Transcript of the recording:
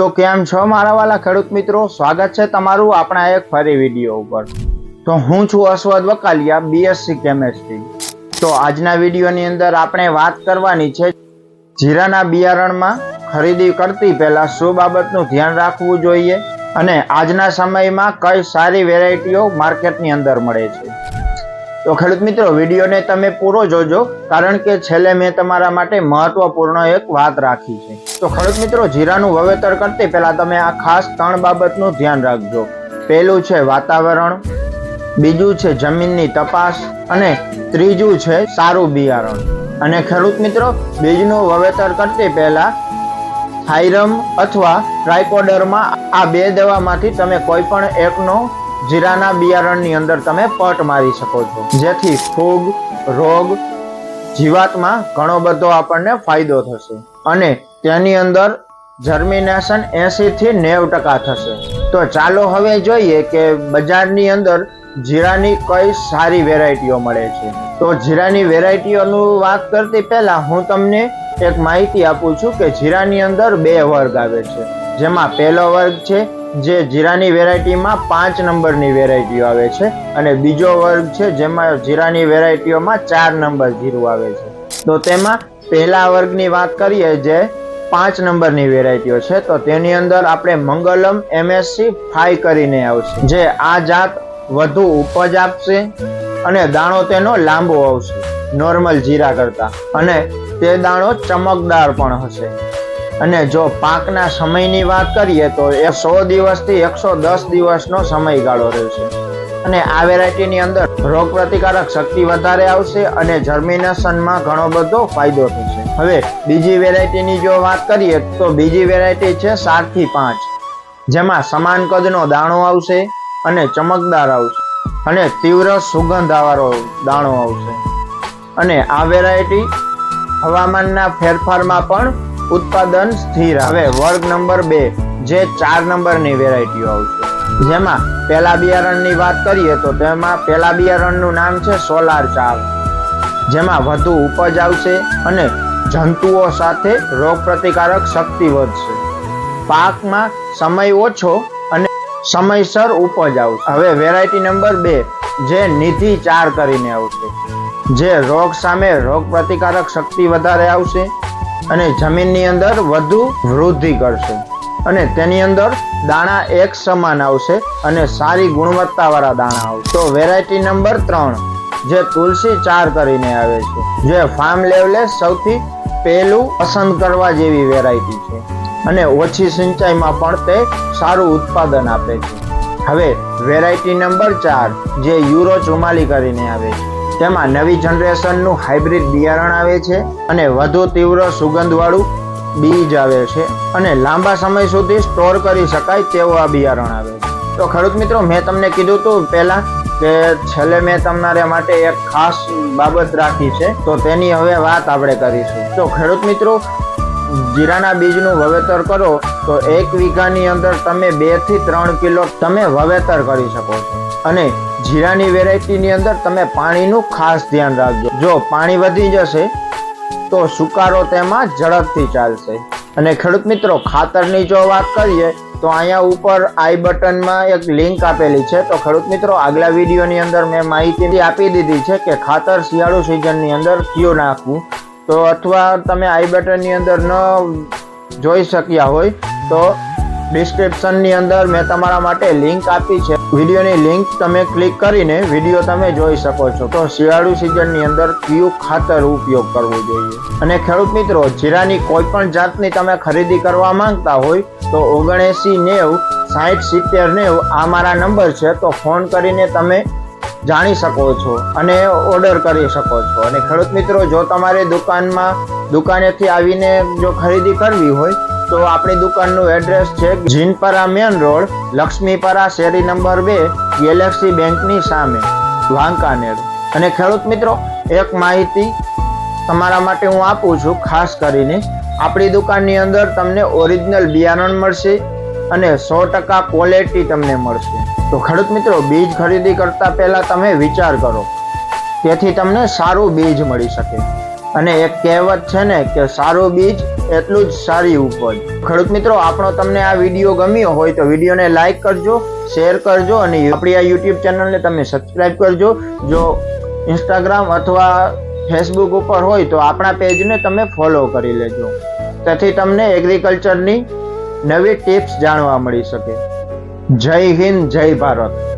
તો કેમ છો મારા વાલા ખેડૂત મિત્રો? સ્વાગત છે તમારું આપણા એક ફરી વીડિયો ઉપર. તો હું છું અશ્વદ વકાલિયા બીએસસી કેમેસ્ટ્રી તો આજના વિડીયોની અંદર આપણે વાત કરવાની છે, જીરાના બિયારણમાં ખરીદી કરતી પહેલા શું બાબતનું ધ્યાન રાખવું જોઈએ અને આજના સમયમાં કઈ સારી વેરાયટીઓ માર્કેટની અંદર મળે છે. તો ખેડૂત મિત્રો, વિડીયોને તમે પૂરો જોજો, કારણ કે છેલ્લે મેં તમારા માટે મહત્વપૂર્ણ એક વાત રાખી છે. તો ખેડૂત મિત્રો, જીરાનું વાવેતર કરતી પહેલા તમે આ ખાસ ત્રણ બાબતનું ધ્યાન રાખજો. પહેલું છે વાતાવરણ, બીજું છે જમીનની તપાસ, અને ત્રીજું છે સારું બિયારણ. અને ખેડૂત મિત્રો, બીજનું વાવેતર કરતી પહેલા થાઇરમ અથવા ટ્રાયકોડરમાં આ બે દવામાંથી તમે કોઈ પણ એકનો જીરાના બિયારણની અંદર તમે પટ મારી શકો છો. જેથી ફૂગ, રોગ, જીવાતમાં ઘણો બધો આપણને ફાયદો થશે. અને તેની અંદર જર્મિનેશન એસી થી નેવ ટકા થશે. તો ચાલો હવે જોઈએ કે બજારની અંદર જીરાની કઈ સારી વેરાયટીઓ મળે છે. તો જીરાની વેરાયટીઓનું વાત કરતી પહેલા હું તમને એક માહિતી આપું છું કે જીરાની અંદર બે વર્ગ આવે છે. જેમાં પહેલો વર્ગ છે જે જીરાની વેરાયટીમાં પાંચ નંબરની વેરાયટીઓ આવે છે અને બીજો વર્ગ છે જેમાં જીરાની વેરાયટીઓમાં ચાર નંબર જીરું આવે છે. તો તેમાં પહેલા વર્ગની વાત કરીએ જે પાંચ નંબરની વેરાયટીઓ છે, તો તેની અંદર આપણે મંગલમ એમએસસી ફાઈ કરીને આવશે. જે આ જાત વધુ ઉપજ આપશે અને દાણો તેનો લાંબો આવશે, નોર્મલ જીરા કરતા. અને તે દાણો ચમકદાર પણ હશે. અને જો પાકના સમયની વાત કરીએ તો એ સો દિવસથી એકસો દસ દિવસનો સમયગાળો રહેશે. અને આ વેરાયટીની અંદર રોગ પ્રતિકારક શક્તિ વધારે આવશે અને જર્મિનેશનમાં ઘણો બધો ફાયદો થશે. હવે બીજી વેરાયટીની જો વાત કરીએ તો બીજી વેરાયટી છે સાતથી પાંચ, જેમાં સમાન કદનો દાણો આવશે અને ચમકદાર આવશે અને તીવ્ર સુગંધાવાળો દાણો આવશે. અને આ વેરાયટી હવામાનના ફેરફારમાં પણ ઉત્પાદન સ્થિર હવે વર્ગ નંબર બે, જે ચાર નંબરની વેરાયટીઓ આવશે. જેમાં પહેલા બિયારણની વાત કરીએ તો તેમાં પહેલા બિયારણનું નામ છે સોલાર ચાર જેમાં વધુ ઉપજ આવશે અને જંતુઓ સાથે રોગ પ્રતિકારક શક્તિ વધશે. પાકમાં સમય ઓછો અને સમયસર ઉપજ આવશે. હવે વેરાયટી નંબર બે, જે નિધિ ચાર કરીને આવશે. જે રોગ સામે રોગ પ્રતિકારક શક્તિ વધારે આવશે અને જમીનની અંદર વધુ વૃદ્ધિ કરશે. અને તેની અંદર દાણા એક સમાન આવશે અને સારી ગુણવત્તાવાળા દાણા આવશે. તો વેરાયટી નંબર ત્રણ, જે તુલસી ચાર કરીને આવે છે, જે ફાર્મ લેવલે સૌથી પહેલું પસંદ કરવા જેવી વેરાયટી છે. અને ઓછી સિંચાઈમાં પણ તે સારું ઉત્પાદન આપે છે. હવે વેરાયટી નંબર ચાર, જે યુરો ચુમાલી કરીને આવે છે. તેમાં નવી જનરેશનનું હાઇબ્રિડ બિયારણ આવે છે અને વધુ તીવ્ર સુગંધવાળું બીજ આવે છે અને લાંબા સમય સુધી સ્ટોર કરી શકાય તેવું આ બિયારણ આવે છે. તો ખેડૂત મિત્રો, મેં તમને કીધું હતું પહેલાં કે છેલ્લે મેં તમારા માટે એક ખાસ બાબત રાખી છે, તો તેની હવે વાત આપણે કરીશું. તો ખેડૂત મિત્રો, જીરાના બીજનું વાવેતર કરો, તો એક વીઘાની અંદર તમે બેથી ત્રણ કિલો તમે વાવેતર કરી શકો છો. અને જીરાની વેરાયટીની અંદર તમે પાણીનું ખાસ ધ્યાન રાખજો. જો પાણી વધી જશે, તો સુકારો તેમાં ઝડપથી ચાલશે. અને ખેડૂત મિત્રો, ખાતરની જો વાત કરીએ, તો અહીંયા ઉપર આઈ બટનમાં એક લિંક આપેલી છે. તો ખેડૂત મિત્રો, આગલા વિડીયોની અંદર મેં માહિતી આપી દીધી છે કે ખાતર શિયાળુ સિઝનની અંદર કયું નાખવું. તો અથવા તમે આઈ બટનની અંદર ન જોઈ શક્યા હોય, તો ડિસ્ક્રિપ્શનની અંદર મેં તમારા માટે લિંક આપી છે. વિડીયોની લિંક તમે ક્લિક કરીને વીડિયો તમે જોઈ શકો છો. તો શિયાળુ સિઝનની અંદર કયું ખાતર ઉપયોગ કરવો જોઈએ? અને ખેડૂત મિત્રો, જીરાની કોઈ પણ જાતની તમે ખરીદી કરવા માંગતા હોય, તો ઓગણએસી નેવ સાઠ સિત્તેર નેવ આ મારા નંબર છે, તો ફોન કરીને તમે જાણી શકો છો અને ઓર્ડર કરી શકો છો. અને ખેડૂત મિત્રો, જો તમારે દુકાનમાં, દુકાનેથી આવીને જો ખરીદી કરવી હોય તો આપણી દુકાનનું એડ્રેસ છે જીનપરા મેન રોડ, લક્ષ્મીપરા શેરી નંબર બે, ગેલેક્સી બેંકની સામે, વાંકાનેર. અને ખેડૂત મિત્રો, એક માહિતી તમારા માટે હું આપું છું, ખાસ કરીને આપણી દુકાનની અંદર તમને ઓરિજિનલ બિયારણ મળશે અને સો ટકા ક્વોલિટી તમને મળશે. તો ખેડૂત મિત્રો, બીજ ખરીદી કરતા પહેલા તમે વિચાર કરો. તેથી તમને સારું બીજ મળી શકે. અને એક કહેવત છે ને કે સારું બીજ એટલું જ સારી ઉપજ ખેડૂત મિત્રો, આપણો તમને આ વીડિયો ગમ્યો હોય તો વિડીયોને લાઈક કરજો, શેર કરજો અને આપણી આ યુટ્યુબ ચેનલને તમે સબસ્ક્રાઇબ કરજો. જો ઇન્સ્ટાગ્રામ અથવા ફેસબુક ઉપર હોય તો આપણા પેજને તમે ફોલો કરી લેજો. તેથી તમને એગ્રીકલ્ચરની નવી ટિપ્સ જાણવા મળી શકે. જય હિન્દ, જય ભારત.